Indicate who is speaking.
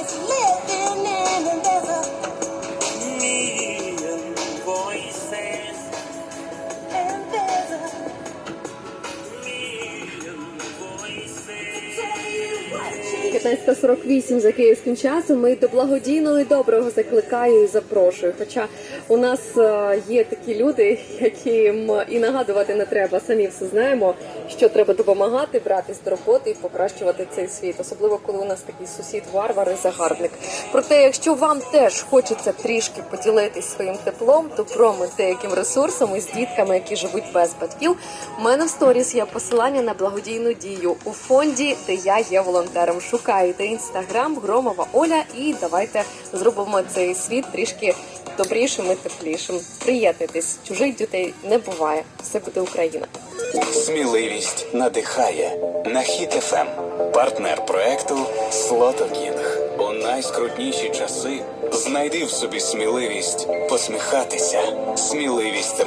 Speaker 1: Let's live.
Speaker 2: 15.48 за київським часом. Ми до благодійного і доброго закликаю і запрошую. Хоча у нас е, є такі люди, яким і нагадувати не треба. Самі все знаємо, що треба допомагати, братись до роботи і покращувати цей світ, особливо коли у нас такий сусід варвар і загарбник. Проте, якщо вам теж хочеться трішки поділитись своїм теплом, добром і деяким ресурсом із дітками, які живуть без батьків, у мене в сторіс є посилання на благодійну дію у фонді, де я є волонтером. Шукайте інстаграм Громова Оля і давайте зробимо цей світ трішки добрішим і теплішим. Приєднуйтесь, чужих дітей не буває. Все буде Україна.
Speaker 3: Сміливість надихає на хіт ФМ. Партнер проекту Слото Кінг. У найскрутніші часи знайди в собі сміливість посміхатися, сміливість